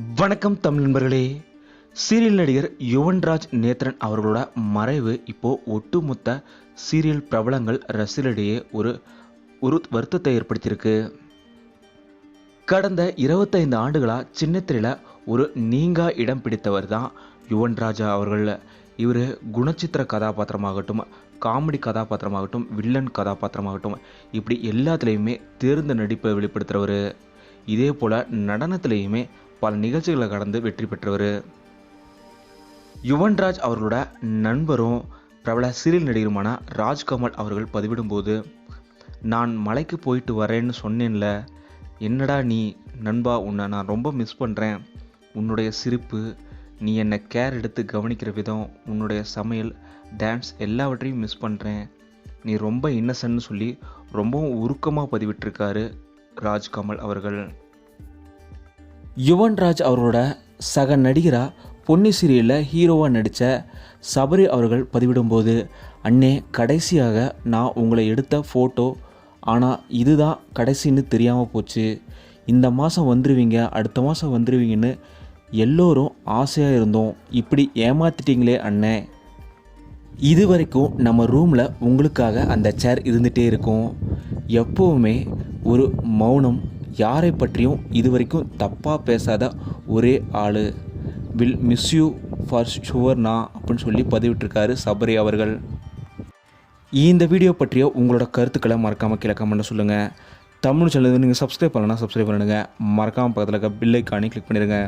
வணக்கம் தமிழ் நண்பர்களே. சீரியல் நடிகர் யுவன்ராஜ் நேத்ரன் அவர்களோட மறைவு இப்போ ஒட்டுமொத்த சீரியல் பிரபலங்கள் ரசிகர்களிடையே ஒரு ஒரு வருத்தத்தை ஏற்படுத்தியிருக்கு. கடந்த இருபத்தைந்து ஆண்டுகளாக சின்னத்திரையில் ஒரு நீங்கா இடம் பிடித்தவர் தான் யுவன் ராஜா அவர்கள். இவர் குணச்சித்திர கதாபாத்திரமாகட்டும் காமெடி கதாபாத்திரமாகட்டும் வில்லன் கதாபாத்திரமாகட்டும் இப்படி எல்லாத்துலேயுமே தேர்ந்த நடிப்பை வெளிப்படுத்துகிறவர் இதே போல் நடனத்திலையுமே பல நிகழ்ச்சிகளை கடந்து வெற்றி பெற்றவர். யுவன்ராஜ் அவர்களோட நண்பரும் பிரபல சீரியல் நடிகருமான ராஜ்கமல் அவர்கள் பதிவிடும்போது நான் மலைக்கு போயிட்டு வரேன்னு சொன்னேன்ல. என்னடா நீ? நண்பா உன்னை நான் ரொம்ப மிஸ் பண்ணுறேன் உன்னுடைய சிரிப்பு நீ என்னை கேர் எடுத்து கவனிக்கிற விதம் உன்னுடைய சமையல் டான்ஸ் எல்லாவற்றையும் மிஸ் பண்ணுறேன் நீ ரொம்ப இன்னசன்னு சொல்லி ரொம்பவும் உருக்கமாக பதிவிட்டிருக்காரு ராஜ்கமல் அவர்கள். யுவன்ராஜ் அவர்களோட சக நடிகராக பொன்னி சீரியலில் ஹீரோவாக நடித்த சபரி அவர்கள் பதிவிடும்போது அண்ணே கடைசியாக நான் உங்களை எடுத்த ஃபோட்டோ ஆனால் இதுதான் கடைசின்னு தெரியாமல் போச்சு. இந்த மாதம் வந்துடுவீங்க அடுத்த மாதம் வந்துடுவீங்கன்னு எல்லோரும் ஆசையாக இருந்தோம். இப்படி ஏமாத்திட்டீங்களே அண்ணே. இது வரைக்கும் நம்ம ரூமில் உங்களுக்காக அந்த சேர் இருந்துகிட்டே இருக்கும். எப்போவுமே ஒரு மௌனம் யாரை பற்றியும் இது வரைக்கும் தப்பாக பேசாத ஒரே ஆள். வில் மிஸ் யூ ஃபார் ஷுவர்னா அப்படின்னு சொல்லி பதிவிட்டிருக்காரு சபரி அவர்கள். இந்த வீடியோ பற்றிய உங்களோட கருத்துக்களை மறக்காமல் கீழே கமெண்ட்டில் சொல்லுங்கள் தமிழ் சேனல் நீங்கள் சப்ஸ்கிரைப் பண்ணலன்னா சப்ஸ்கிரைப் பண்ணிடுங்க. மறக்காமல் பக்கத்தில் இருக்க பில்லைக்கானே கிளிக் பண்ணிடுங்க.